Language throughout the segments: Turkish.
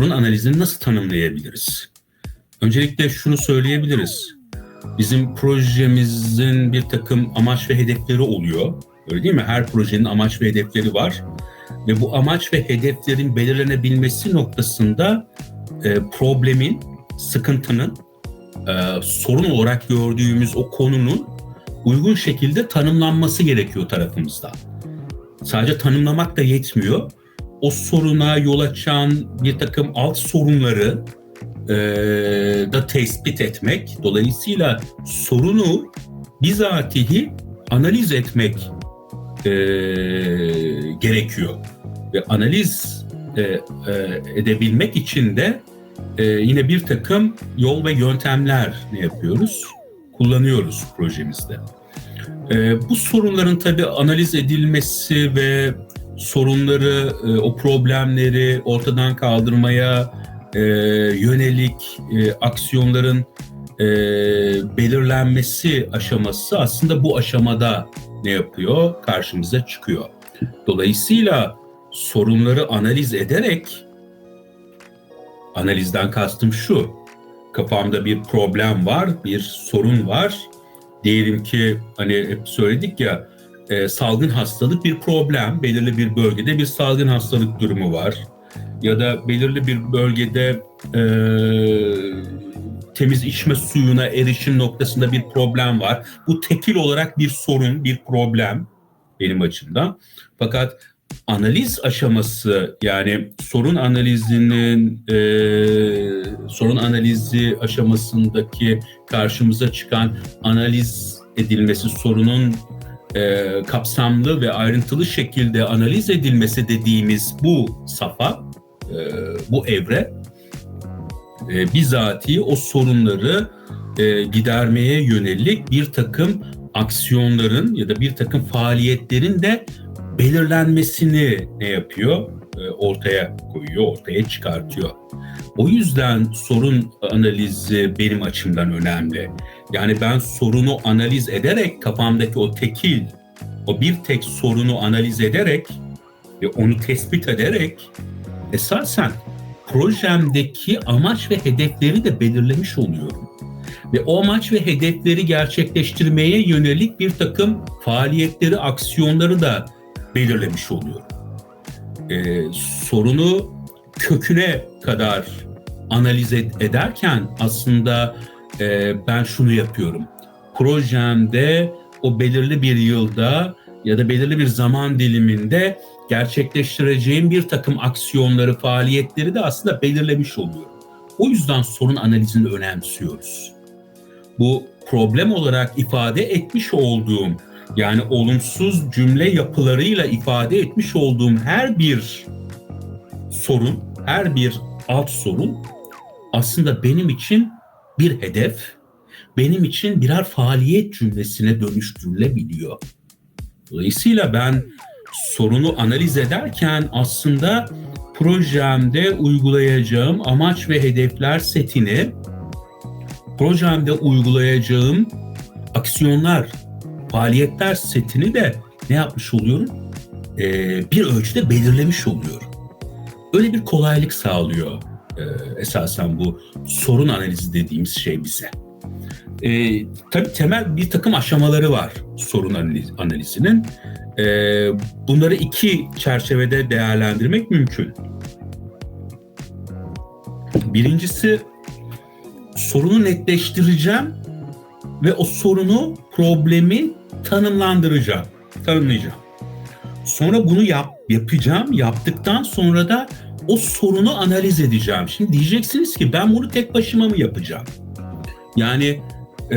sorun analizini nasıl tanımlayabiliriz? Öncelikle şunu söyleyebiliriz. Bizim projemizin bir takım amaç ve hedefleri oluyor. Öyle değil mi? Her projenin amaç ve hedefleri var. Ve bu amaç ve hedeflerin belirlenebilmesi noktasında e, problemin, sıkıntının, e, sorun olarak gördüğümüz o konunun uygun şekilde tanımlanması gerekiyor tarafımızda. Sadece tanımlamak da yetmiyor. O soruna yol açan bir takım alt sorunları e, da tespit etmek. Dolayısıyla sorunu bizatihi analiz etmek e, gerekiyor. Ve analiz e, e, edebilmek için de e, yine bir takım yol ve yöntemler ne yapıyoruz? Kullanıyoruz projemizde. E, bu sorunların tabii analiz edilmesi ve sorunları, e, o problemleri ortadan kaldırmaya e, yönelik e, aksiyonların belirlenmesi aşaması aslında bu aşamada ne yapıyor? Karşımıza çıkıyor. Dolayısıyla sorunları analiz ederek analizden kastım şu. Kafamda bir problem var, bir sorun var. Diyelim ki hani hep söyledik ya e, salgın hastalık bir problem. Belirli bir bölgede bir salgın hastalık durumu var. Ya da belirli bir bölgede e, temiz içme suyuna erişim noktasında bir problem var. Bu tekil olarak bir sorun, bir problem benim açımdan. Fakat analiz aşaması yani sorun analizinin e, sorun analizi aşamasındaki karşımıza çıkan analiz edilmesi sorunun e, kapsamlı ve ayrıntılı şekilde analiz edilmesi dediğimiz bu safa, e, bu evre e, bizatihi o sorunları e, gidermeye yönelik bir takım aksiyonların ya da bir takım faaliyetlerin de belirlenmesini ne yapıyor? E, ortaya koyuyor, ortaya çıkartıyor. O yüzden sorun analizi benim açımdan önemli. Yani ben sorunu analiz ederek kafamdaki o tekil, o bir tek sorunu analiz ederek ve onu tespit ederek esasen projemdeki amaç ve hedefleri de belirlemiş oluyorum. Ve o amaç ve hedefleri gerçekleştirmeye yönelik bir takım faaliyetleri, aksiyonları da belirlemiş oluyorum. Ee, sorunu köküne kadar analiz ed- ederken aslında e, ben şunu yapıyorum. Projemde o belirli bir yılda ya da belirli bir zaman diliminde gerçekleştireceğim bir takım aksiyonları, faaliyetleri de aslında belirlemiş oluyorum. O yüzden sorun analizini önemsiyoruz. Bu problem olarak ifade etmiş olduğum yani olumsuz cümle yapılarıyla ifade etmiş olduğum her bir sorun, her bir alt sorun aslında benim için bir hedef, benim için birer faaliyet cümlesine dönüştürülebiliyor. Dolayısıyla ben sorunu analiz ederken aslında projemde uygulayacağım amaç ve hedefler setini projemde uygulayacağım aksiyonlar, faaliyetler setini de ne yapmış oluyorum? Ee, bir ölçüde belirlemiş oluyorum. Öyle bir kolaylık sağlıyor e, esasen bu sorun analizi dediğimiz şey bize. E, tabii temel bir takım aşamaları var sorun analiz, analizinin. E, bunları iki çerçevede değerlendirmek mümkün. Birincisi sorunu netleştireceğim ve o sorunu, problemi tanımlandıracağım, tanımlayacağım. Sonra bunu yap, yapacağım. Yaptıktan sonra da o sorunu analiz edeceğim. Şimdi diyeceksiniz ki ben bunu tek başıma mı yapacağım? Yani e,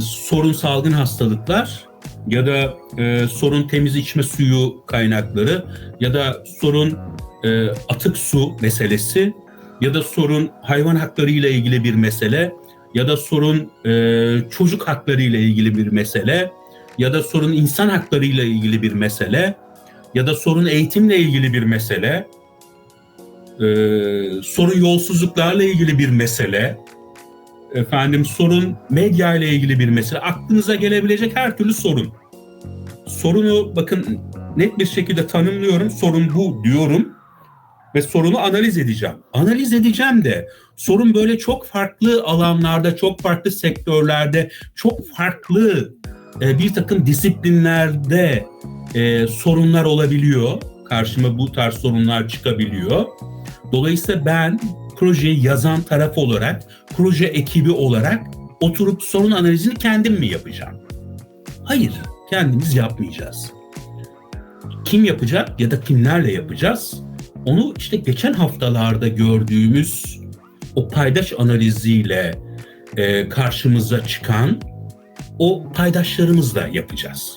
sorun salgın hastalıklar ya da e, sorun temiz içme suyu kaynakları ya da sorun e, atık su meselesi ya da sorun hayvan hakları ile ilgili bir mesele ya da sorun e, çocuk hakları ile ilgili bir mesele ya da sorun insan hakları ile ilgili bir mesele ya da sorun eğitimle ilgili bir mesele e, sorun yolsuzluklarla ilgili bir mesele efendim sorun medya ile ilgili bir mesele aklınıza gelebilecek her türlü sorun sorunu bakın net bir şekilde tanımlıyorum sorun bu diyorum ve sorunu analiz edeceğim. Analiz edeceğim de sorun böyle çok farklı alanlarda, çok farklı sektörlerde, çok farklı e, bir takım disiplinlerde e, sorunlar olabiliyor. Karşıma bu tarz sorunlar çıkabiliyor. Dolayısıyla ben projeyi yazan taraf olarak, proje ekibi olarak oturup sorun analizini kendim mi yapacağım? Hayır, kendimiz yapmayacağız. Kim yapacak ya da kimlerle yapacağız? Onu işte geçen haftalarda gördüğümüz o paydaş analiziyle e, karşımıza çıkan o paydaşlarımızla yapacağız.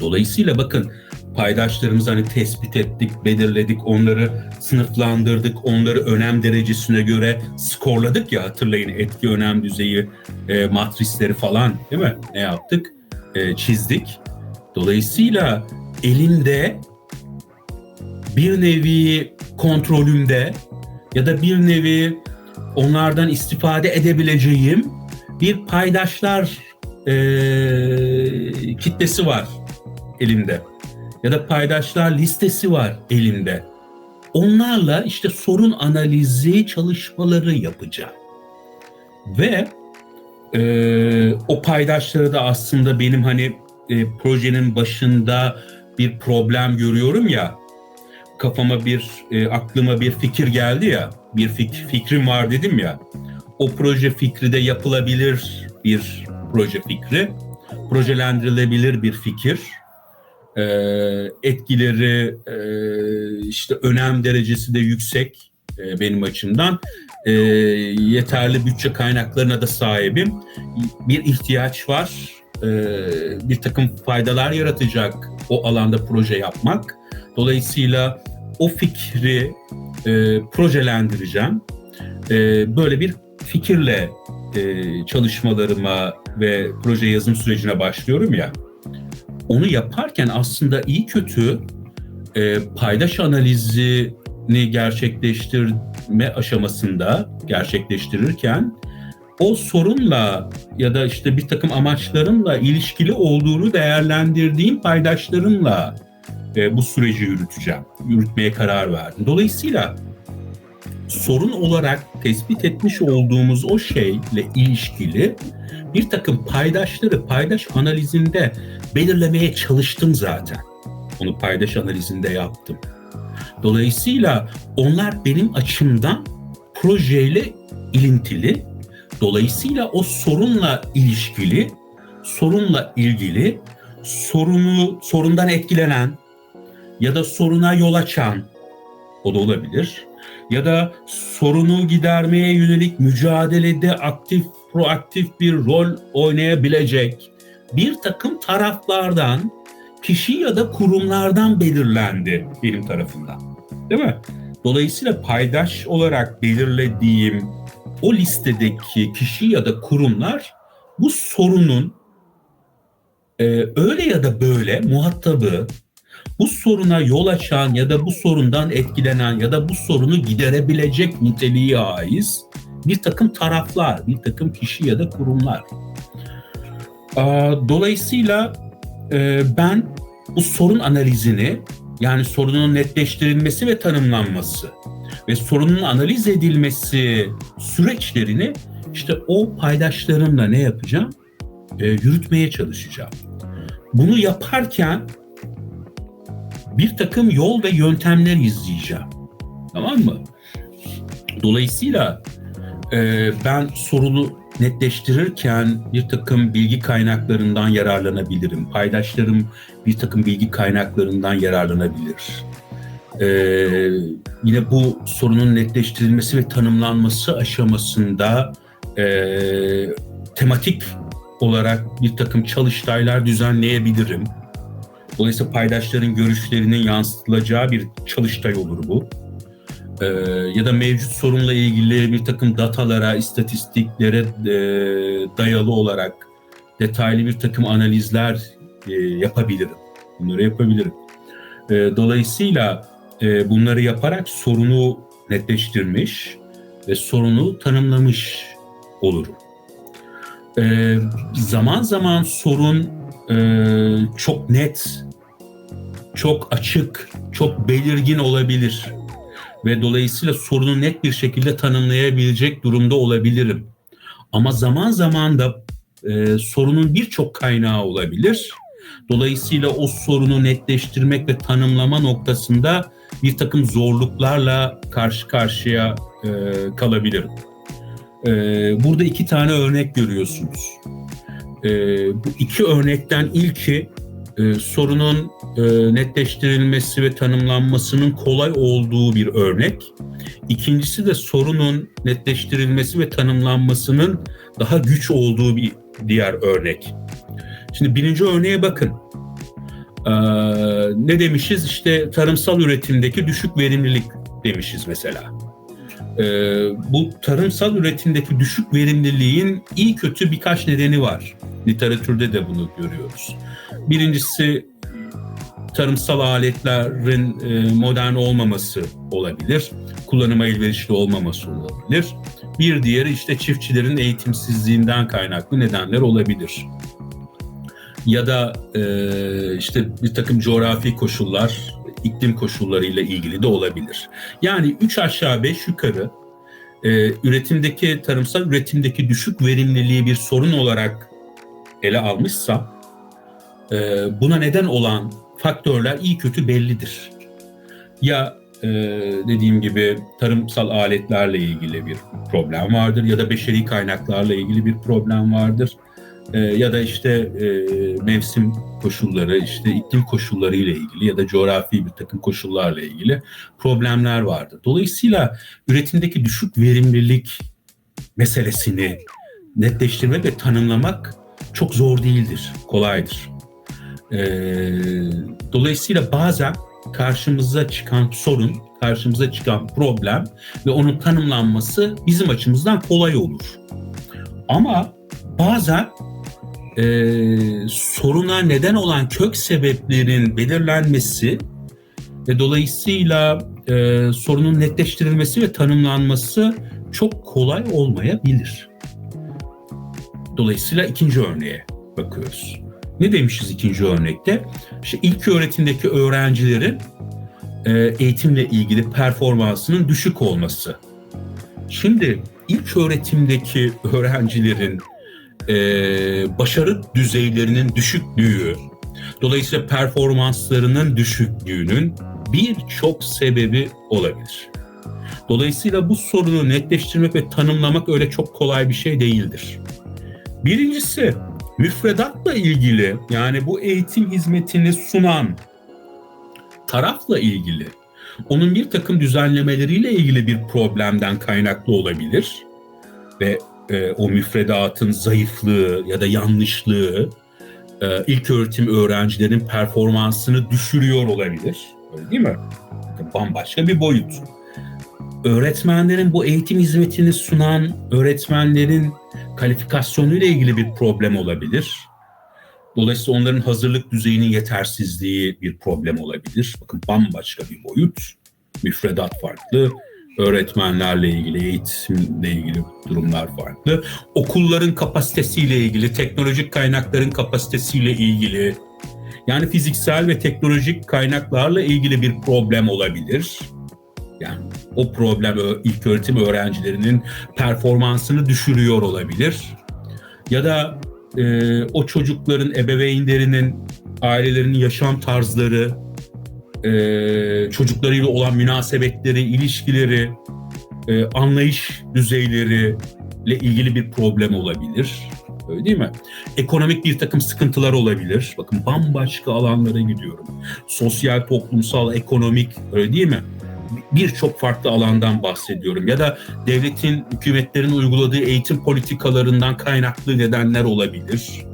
Dolayısıyla bakın paydaşlarımızı hani tespit ettik, belirledik, onları sınıflandırdık, onları önem derecesine göre skorladık ya hatırlayın etki önem düzeyi, e, matrisleri falan değil mi? Ne yaptık? E, çizdik. Dolayısıyla elimde bir nevi kontrolümde ya da bir nevi onlardan istifade edebileceğim bir paydaşlar e, kitlesi var elimde ya da paydaşlar listesi var elimde. Onlarla işte sorun analizi çalışmaları yapacağım. Ve e, o paydaşları da aslında benim hani e, projenin başında bir problem görüyorum ya kafama bir e, aklıma bir fikir geldi ya bir fik, fikrim var dedim ya o proje fikri de yapılabilir bir proje fikri projelendirilebilir bir fikir e, etkileri e, işte önem derecesi de yüksek e, benim açımdan. Yeterli bütçe kaynaklarına da sahibim. Bir ihtiyaç var. E, bir takım faydalar yaratacak o alanda proje yapmak. Dolayısıyla o fikri projelendireceğim. Böyle bir fikirle çalışmalarıma ve proje yazım sürecine başlıyorum ya onu yaparken aslında iyi kötü e, paydaş analizini gerçekleştirme aşamasında gerçekleştirirken o sorunla ya da işte bir takım amaçlarımla ilişkili olduğunu değerlendirdiğim paydaşlarımla e, bu süreci yürüteceğim. Yürütmeye karar verdim. Dolayısıyla sorun olarak tespit etmiş olduğumuz o şeyle ilişkili bir takım paydaşları paydaş analizinde belirlemeye çalıştım zaten. Onu paydaş analizinde yaptım. Dolayısıyla onlar benim açımdan projeyle ilintili. Dolayısıyla o sorunla ilişkili, sorunla ilgili, sorunu sorundan etkilenen ya da soruna yol açan o da olabilir. Ya da sorunu gidermeye yönelik mücadelede aktif, proaktif bir rol oynayabilecek bir takım taraflardan, kişi ya da kurumlardan belirlendi benim tarafından. Değil mi? Dolayısıyla paydaş olarak belirlediğim o listedeki kişi ya da kurumlar bu sorunun e, öyle ya da böyle muhatabı, bu soruna yol açan ya da bu sorundan etkilenen ya da bu sorunu giderebilecek niteliğe ait bir takım taraflar, bir takım kişi ya da kurumlar. Dolayısıyla e, ben bu sorun analizini yani sorunun netleştirilmesi ve tanımlanması ve sorunun analiz edilmesi süreçlerini işte o paydaşlarımla ne yapacağım? E, yürütmeye çalışacağım. Bunu yaparken bir takım yol ve yöntemler izleyeceğim. Tamam mı? Dolayısıyla e, ben sorunu netleştirirken bir takım bilgi kaynaklarından yararlanabilirim. Paydaşlarım bir takım bilgi kaynaklarından yararlanabilir. Ee, yine bu sorunun netleştirilmesi ve tanımlanması aşamasında e, tematik olarak bir takım çalıştaylar düzenleyebilirim. Dolayısıyla paydaşların görüşlerinin yansıtılacağı bir çalıştay olur bu e, ya da mevcut sorunla ilgili bir takım datalara, istatistiklere e, dayalı olarak detaylı bir takım analizler e, yapabilirim. Bunları yapabilirim. E, dolayısıyla e, bunları yaparak sorunu netleştirmiş ve sorunu tanımlamış olurum. E, zaman zaman sorun e, çok net, çok açık, çok belirgin olabilir ve dolayısıyla sorunu net bir şekilde tanımlayabilecek durumda olabilirim. Ama zaman zaman da e, sorunun birçok kaynağı olabilir. Dolayısıyla o sorunu netleştirmek ve tanımlama noktasında bir takım zorluklarla karşı karşıya e, kalabilirim. E, burada iki tane örnek görüyorsunuz. E, bu iki örnekten ilki e, sorunun e, netleştirilmesi ve tanımlanmasının kolay olduğu bir örnek. İkincisi de sorunun netleştirilmesi ve tanımlanmasının daha güç olduğu bir diğer örnek. Şimdi birinci örneğe bakın. Ee, ne demişiz? İşte tarımsal üretimdeki düşük verimlilik demişiz mesela. Ee, bu tarımsal üretimdeki düşük verimliliğin iyi kötü birkaç nedeni var. Literatürde de bunu görüyoruz. Birincisi tarımsal aletlerin e, modern olmaması olabilir. Kullanıma elverişli olmaması olabilir. Bir diğeri işte çiftçilerin eğitimsizliğinden kaynaklı nedenler olabilir. Ya da e, işte bir takım coğrafi koşullar, iklim koşullarıyla ilgili de olabilir. Yani üç aşağı beş yukarı e, üretimdeki tarımsal üretimdeki düşük verimliliği bir sorun olarak ele almışsa e, buna neden olan faktörler iyi kötü bellidir. Ya e, dediğim gibi tarımsal aletlerle ilgili bir problem vardır ya da beşeri kaynaklarla ilgili bir problem vardır. E, ya da işte e, mevsim koşulları, işte iklim koşulları ile ilgili ya da coğrafi bir takım koşullarla ilgili problemler vardır. Dolayısıyla üretimdeki düşük verimlilik meselesini netleştirmek ve tanımlamak çok zor değildir, kolaydır. E, dolayısıyla bazen karşımıza çıkan sorun, karşımıza çıkan problem ve onun tanımlanması bizim açımızdan kolay olur. Ama bazen e, soruna neden olan kök sebeplerin belirlenmesi ve dolayısıyla e, sorunun netleştirilmesi ve tanımlanması çok kolay olmayabilir. Dolayısıyla ikinci örneğe bakıyoruz. Ne demişiz ikinci örnekte? İşte ilk öğretimdeki öğrencilerin e, eğitimle ilgili performansının düşük olması. Şimdi ilk öğretimdeki öğrencilerin e, başarı düzeylerinin düşüklüğü, dolayısıyla performanslarının düşüklüğünün birçok sebebi olabilir. Dolayısıyla bu sorunu netleştirmek ve tanımlamak öyle çok kolay bir şey değildir. Birincisi müfredatla ilgili yani bu eğitim hizmetini sunan tarafla ilgili onun bir takım düzenlemeleriyle ilgili bir problemden kaynaklı olabilir ve e, o müfredatın zayıflığı ya da yanlışlığı e, ilk öğretim öğrencilerin performansını düşürüyor olabilir. Öyle değil mi? Bambaşka bir boyut. Öğretmenlerin bu eğitim hizmetini sunan öğretmenlerin kalifikasyonu ile ilgili bir problem olabilir. Dolayısıyla onların hazırlık düzeyinin yetersizliği bir problem olabilir. Bakın bambaşka bir boyut. Müfredat farklı, öğretmenlerle ilgili, eğitimle ilgili durumlar farklı. Okulların kapasitesiyle ilgili, teknolojik kaynakların kapasitesiyle ilgili, yani fiziksel ve teknolojik kaynaklarla ilgili bir problem olabilir. Yani o problem ilk öğretim öğrencilerinin performansını düşürüyor olabilir. Ya da e, o çocukların ebeveynlerinin, ailelerinin yaşam tarzları, e, çocuklarıyla olan münasebetleri, ilişkileri, e, anlayış düzeyleri ile ilgili bir problem olabilir. Öyle değil mi? Ekonomik bir takım sıkıntılar olabilir. Bakın bambaşka alanlara gidiyorum. Sosyal, toplumsal, ekonomik öyle değil mi? birçok farklı alandan bahsediyorum. Ya da devletin, hükümetlerin uyguladığı eğitim politikalarından kaynaklı nedenler olabilir.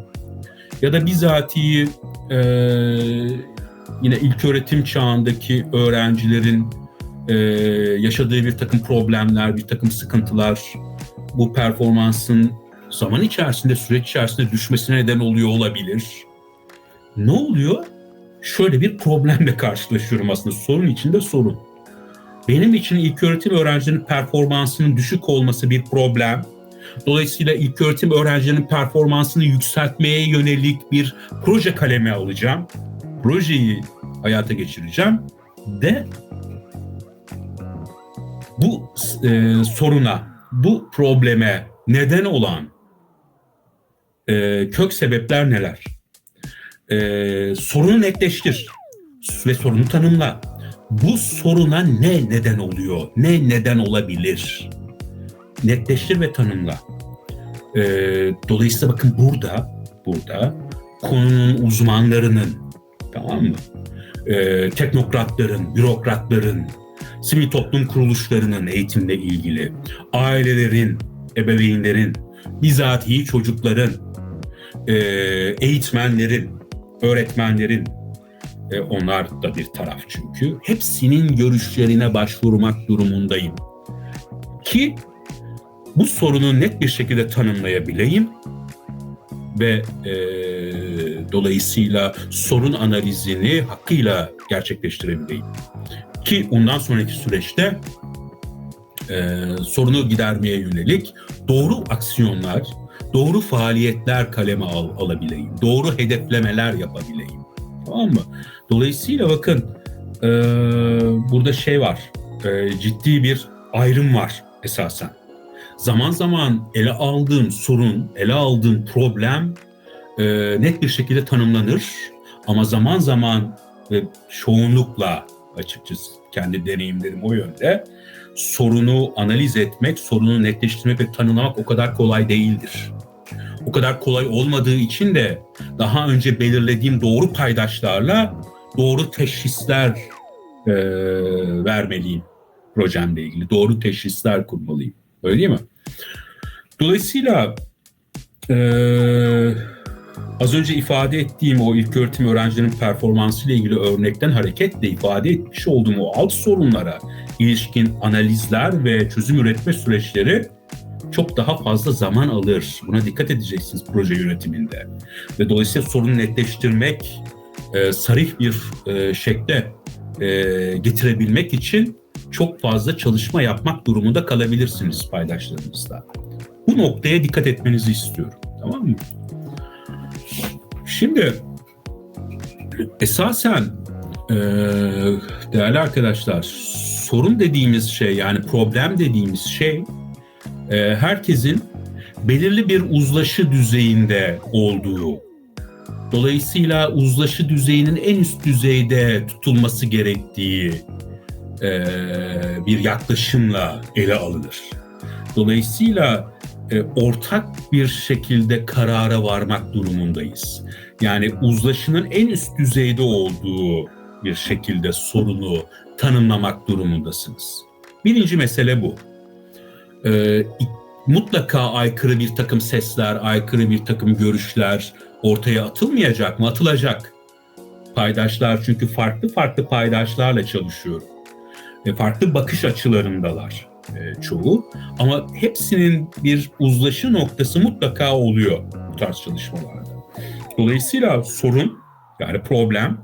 Ya da bizatihi e, yine ilk öğretim çağındaki öğrencilerin e, yaşadığı bir takım problemler, bir takım sıkıntılar bu performansın zaman içerisinde, süreç içerisinde düşmesine neden oluyor olabilir. Ne oluyor? Şöyle bir problemle karşılaşıyorum aslında. Sorun içinde sorun. Benim için ilk öğretim öğrencilerinin performansının düşük olması bir problem. Dolayısıyla ilk öğretim öğrencilerinin performansını yükseltmeye yönelik bir proje kaleme alacağım. Projeyi hayata geçireceğim de bu e, soruna, bu probleme neden olan e, kök sebepler neler? E, sorunu netleştir ve sorunu tanımla. Bu soruna ne neden oluyor? Ne neden olabilir? Netleştir ve tanımla. E, dolayısıyla bakın burada, burada konunun uzmanlarının, tamam mı? E, teknokratların, bürokratların, sivil toplum kuruluşlarının eğitimle ilgili, ailelerin, ebeveynlerin, bizatihi çocukların, e, eğitmenlerin, öğretmenlerin, e, onlar da bir taraf çünkü. Hepsinin görüşlerine başvurmak durumundayım. Ki bu sorunu net bir şekilde tanımlayabileyim ve e, dolayısıyla sorun analizini hakkıyla gerçekleştirebileyim. Ki ondan sonraki süreçte e, sorunu gidermeye yönelik doğru aksiyonlar, doğru faaliyetler kaleme al, alabileyim, doğru hedeflemeler yapabileyim. Tamam mı? Dolayısıyla bakın e, burada şey var, e, ciddi bir ayrım var esasen. Zaman zaman ele aldığım sorun, ele aldığım problem e, net bir şekilde tanımlanır. Ama zaman zaman ve çoğunlukla açıkçası kendi deneyimlerim o yönde sorunu analiz etmek, sorunu netleştirmek ve tanımlamak o kadar kolay değildir. O kadar kolay olmadığı için de daha önce belirlediğim doğru paydaşlarla doğru teşhisler e, vermeliyim projemle ilgili. Doğru teşhisler kurmalıyım. Öyle değil mi? Dolayısıyla e, az önce ifade ettiğim o ilk öğretim öğrencilerin performansı ile ilgili örnekten hareketle ifade etmiş olduğum o alt sorunlara ilişkin analizler ve çözüm üretme süreçleri çok daha fazla zaman alır. Buna dikkat edeceksiniz proje yönetiminde. Ve dolayısıyla sorunu netleştirmek, e, sarih bir e, şekle e, getirebilmek için çok fazla çalışma yapmak durumunda kalabilirsiniz paydaşlarınızla. Bu noktaya dikkat etmenizi istiyorum. Tamam mı? Şimdi esasen e, değerli arkadaşlar sorun dediğimiz şey yani problem dediğimiz şey e, herkesin belirli bir uzlaşı düzeyinde olduğu dolayısıyla uzlaşı düzeyinin en üst düzeyde tutulması gerektiği e, bir yaklaşımla ele alınır. Dolayısıyla e, ortak bir şekilde karara varmak durumundayız. Yani uzlaşının en üst düzeyde olduğu bir şekilde sorunu tanımlamak durumundasınız. Birinci mesele bu. E, mutlaka aykırı bir takım sesler, aykırı bir takım görüşler ortaya atılmayacak mı? Atılacak. Paydaşlar çünkü farklı farklı paydaşlarla çalışıyorum. Ve farklı bakış açılarındalar e, çoğu. Ama hepsinin bir uzlaşı noktası mutlaka oluyor bu tarz çalışmalarda. Dolayısıyla sorun yani problem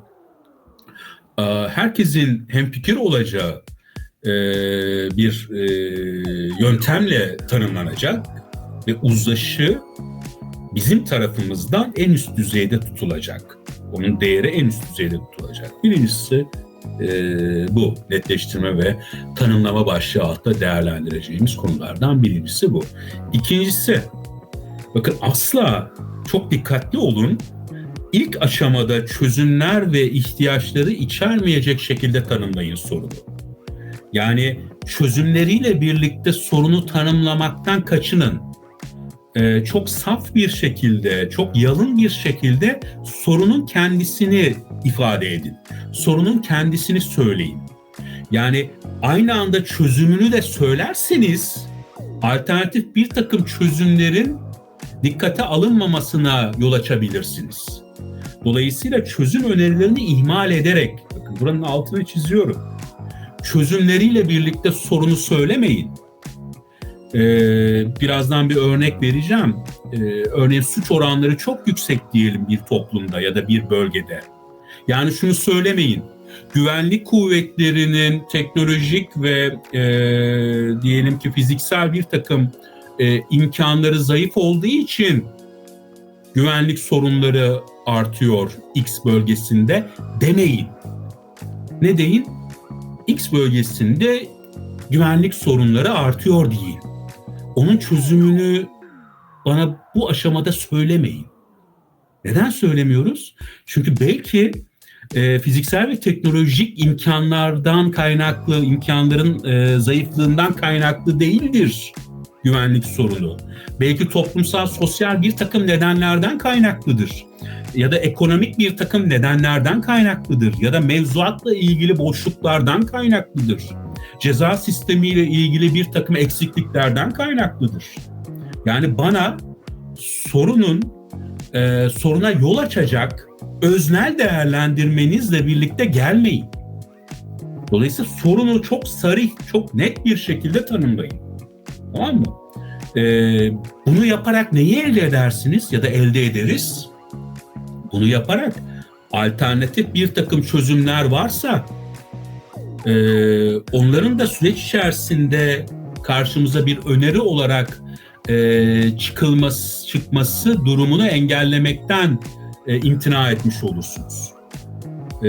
e, herkesin hemfikir olacağı e, bir e, yöntemle tanımlanacak ve uzlaşı bizim tarafımızdan en üst düzeyde tutulacak. Onun değeri en üst düzeyde tutulacak. Birincisi e, bu netleştirme ve tanımlama başlığı altta değerlendireceğimiz konulardan birincisi bu. İkincisi bakın asla çok dikkatli olun. İlk aşamada çözümler ve ihtiyaçları içermeyecek şekilde tanımlayın sorunu. Yani çözümleriyle birlikte sorunu tanımlamaktan kaçının. Ee, çok saf bir şekilde, çok yalın bir şekilde sorunun kendisini ifade edin. Sorunun kendisini söyleyin. Yani aynı anda çözümünü de söylerseniz alternatif bir takım çözümlerin dikkate alınmamasına yol açabilirsiniz. Dolayısıyla çözüm önerilerini ihmal ederek, bakın buranın altını çiziyorum. Çözümleriyle birlikte sorunu söylemeyin. Ee, birazdan bir örnek vereceğim. Ee, örneğin suç oranları çok yüksek diyelim bir toplumda ya da bir bölgede. Yani şunu söylemeyin. Güvenlik kuvvetlerinin teknolojik ve e, diyelim ki fiziksel bir takım e, imkanları zayıf olduğu için güvenlik sorunları artıyor X bölgesinde demeyin. Ne deyin? X bölgesinde güvenlik sorunları artıyor değil. Onun çözümünü bana bu aşamada söylemeyin. Neden söylemiyoruz? Çünkü belki e, fiziksel ve teknolojik imkanlardan kaynaklı, imkanların e, zayıflığından kaynaklı değildir güvenlik sorunu. Belki toplumsal, sosyal bir takım nedenlerden kaynaklıdır. Ya da ekonomik bir takım nedenlerden kaynaklıdır. Ya da mevzuatla ilgili boşluklardan kaynaklıdır. Ceza sistemiyle ilgili bir takım eksikliklerden kaynaklıdır. Yani bana sorunun e, soruna yol açacak öznel değerlendirmenizle birlikte gelmeyin. Dolayısıyla sorunu çok sarih, çok net bir şekilde tanımlayın. Tamam mı? Ee, bunu yaparak neyi elde edersiniz ya da elde ederiz? Bunu yaparak alternatif bir takım çözümler varsa e, onların da süreç içerisinde karşımıza bir öneri olarak e, çıkılması çıkması durumunu engellemekten e, imtina etmiş olursunuz. E,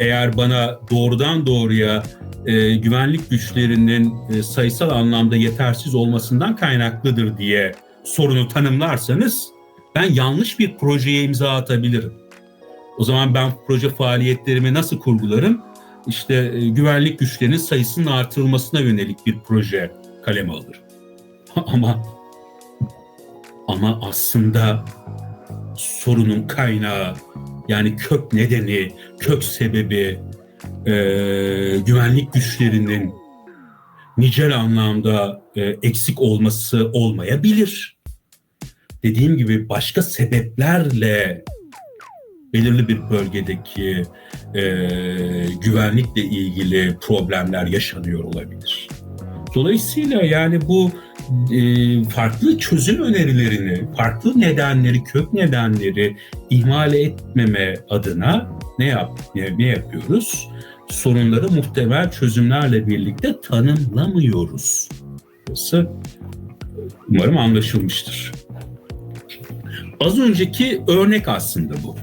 eğer bana doğrudan doğruya e, güvenlik güçlerinin e, sayısal anlamda yetersiz olmasından kaynaklıdır diye sorunu tanımlarsanız ben yanlış bir projeye imza atabilirim. O zaman ben proje faaliyetlerimi nasıl kurgularım? İşte e, güvenlik güçlerinin sayısının artırılmasına yönelik bir proje kaleme alırım. Ama ama aslında sorunun kaynağı yani kök nedeni, kök sebebi e, güvenlik güçlerinin nicel anlamda e, eksik olması olmayabilir. Dediğim gibi başka sebeplerle belirli bir bölgedeki e, güvenlikle ilgili problemler yaşanıyor olabilir. Dolayısıyla yani bu e, farklı çözüm önerilerini, farklı nedenleri, kök nedenleri ihmal etmeme adına ne yap ne, ne yapıyoruz? Sorunları muhtemel çözümlerle birlikte tanımlamıyoruz. Burası umarım anlaşılmıştır. Az önceki örnek aslında bu.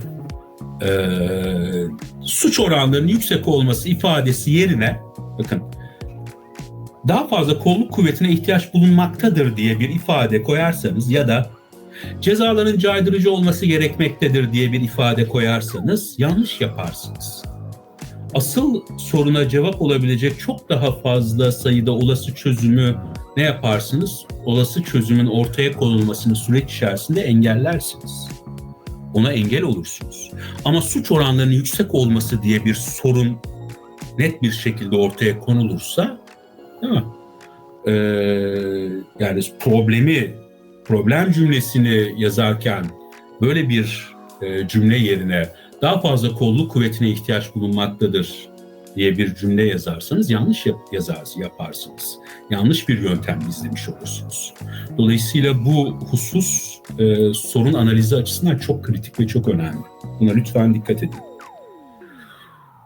Ee, suç oranlarının yüksek olması ifadesi yerine bakın daha fazla kolluk kuvvetine ihtiyaç bulunmaktadır diye bir ifade koyarsanız ya da cezaların caydırıcı olması gerekmektedir diye bir ifade koyarsanız yanlış yaparsınız. Asıl soruna cevap olabilecek çok daha fazla sayıda olası çözümü ne yaparsınız? Olası çözümün ortaya konulmasını süreç içerisinde engellersiniz. Ona engel olursunuz. Ama suç oranlarının yüksek olması diye bir sorun net bir şekilde ortaya konulursa Değil mi? Ee, yani problemi, problem cümlesini yazarken böyle bir e, cümle yerine daha fazla kolluk kuvvetine ihtiyaç bulunmaktadır diye bir cümle yazarsanız yanlış yap yazarsınız, yaparsınız. Yanlış bir yöntem izlemiş olursunuz. Dolayısıyla bu husus e, sorun analizi açısından çok kritik ve çok önemli. Buna lütfen dikkat edin.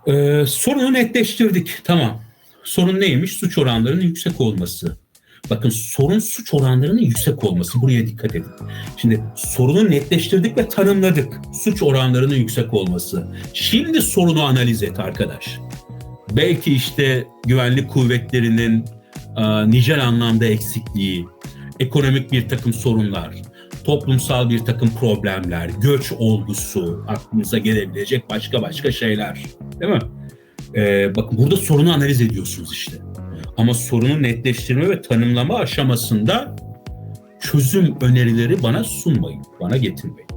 E, sorunu netleştirdik. Tamam. Sorun neymiş? Suç oranlarının yüksek olması. Bakın sorun suç oranlarının yüksek olması. Buraya dikkat edin. Şimdi sorunu netleştirdik ve tanımladık. Suç oranlarının yüksek olması. Şimdi sorunu analiz et arkadaş. Belki işte güvenlik kuvvetlerinin e, nicel anlamda eksikliği, ekonomik bir takım sorunlar, toplumsal bir takım problemler, göç olgusu, aklınıza gelebilecek başka başka şeyler. Değil mi? Ee, bakın burada sorunu analiz ediyorsunuz işte. Ama sorunu netleştirme ve tanımlama aşamasında çözüm önerileri bana sunmayın, bana getirmeyin.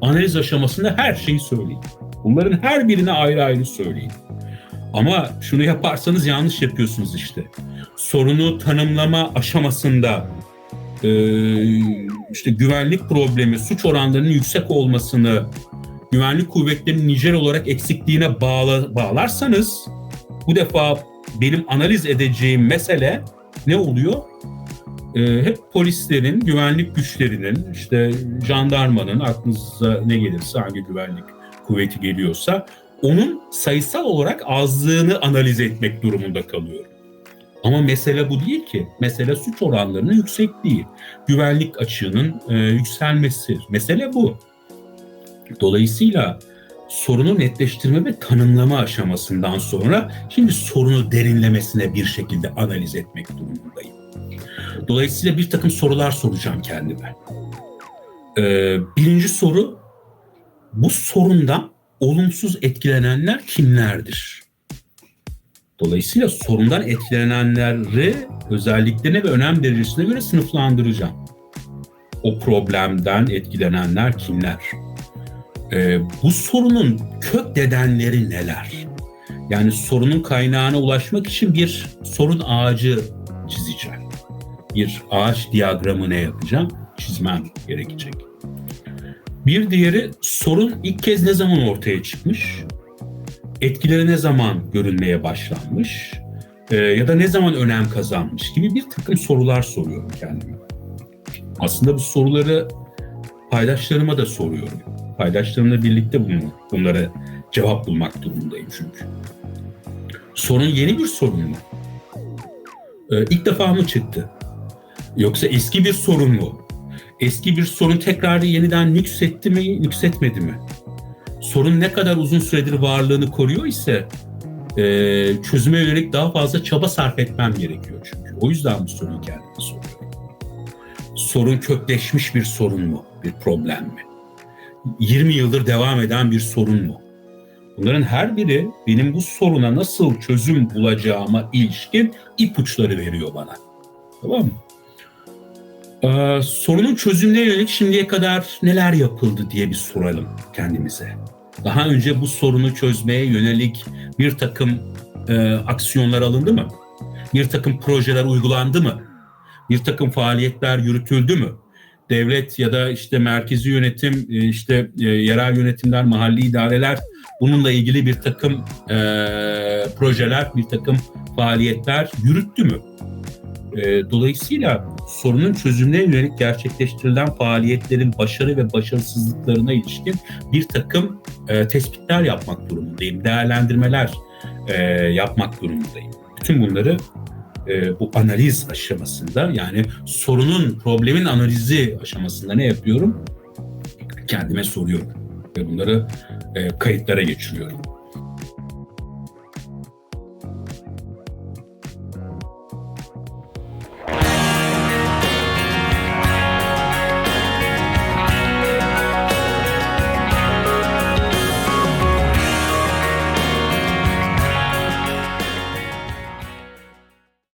Analiz aşamasında her şeyi söyleyin. Bunların her birine ayrı ayrı söyleyin. Ama şunu yaparsanız yanlış yapıyorsunuz işte. Sorunu tanımlama aşamasında e, işte güvenlik problemi, suç oranlarının yüksek olmasını güvenlik kuvvetlerinin nicel olarak eksikliğine bağla, bağlarsanız bu defa benim analiz edeceğim mesele ne oluyor? Ee, hep polislerin, güvenlik güçlerinin, işte jandarmanın, aklınıza ne gelirse hangi güvenlik kuvveti geliyorsa onun sayısal olarak azlığını analiz etmek durumunda kalıyorum. Ama mesele bu değil ki. Mesele suç oranlarının yüksekliği, güvenlik açığının e, yükselmesi. Mesele bu. Dolayısıyla sorunu netleştirme ve tanımlama aşamasından sonra şimdi sorunu derinlemesine bir şekilde analiz etmek durumundayım. Dolayısıyla bir takım sorular soracağım kendime. Ee, birinci soru, bu sorundan olumsuz etkilenenler kimlerdir? Dolayısıyla sorundan etkilenenleri özelliklerine ve önem derecesine göre sınıflandıracağım. O problemden etkilenenler kimler? Ee, bu sorunun kök nedenleri neler? Yani sorunun kaynağına ulaşmak için bir sorun ağacı çizeceğim. Bir ağaç diyagramı ne yapacağım? Çizmem gerekecek. Bir diğeri sorun ilk kez ne zaman ortaya çıkmış? Etkileri ne zaman görünmeye başlanmış? Ee, ya da ne zaman önem kazanmış gibi bir takım sorular soruyorum kendime. Aslında bu soruları paydaşlarıma da soruyorum. Paydaşlarımla birlikte bunu, bunlara cevap bulmak durumundayım çünkü. Sorun yeni bir sorun mu? Ee, ilk defa mı çıktı? Yoksa eski bir sorun mu? Eski bir sorun tekrar yeniden nüksetti mi, nüksetmedi mi? Sorun ne kadar uzun süredir varlığını koruyor ise e, çözüme yönelik daha fazla çaba sarf etmem gerekiyor çünkü. O yüzden bu soruyu kendime soruyorum. Sorun kökleşmiş bir sorun mu, bir problem mi? 20 yıldır devam eden bir sorun mu? Bunların her biri benim bu soruna nasıl çözüm bulacağıma ilişkin ipuçları veriyor bana. Tamam mı? Ee, sorunun çözümüne yönelik şimdiye kadar neler yapıldı diye bir soralım kendimize. Daha önce bu sorunu çözmeye yönelik bir takım e, aksiyonlar alındı mı? Bir takım projeler uygulandı mı? Bir takım faaliyetler yürütüldü mü? Devlet ya da işte merkezi yönetim, e, işte e, yerel yönetimler, mahalli idareler bununla ilgili bir takım e, projeler, bir takım faaliyetler yürüttü mü? E, dolayısıyla sorunun çözümüne yönelik gerçekleştirilen faaliyetlerin başarı ve başarısızlıklarına ilişkin bir takım e, tespitler yapmak durumundayım, değerlendirmeler e, yapmak durumundayım. Bütün bunları e, bu analiz aşamasında yani sorunun, problemin analizi aşamasında ne yapıyorum? Kendime soruyorum ve bunları e, kayıtlara geçiriyorum.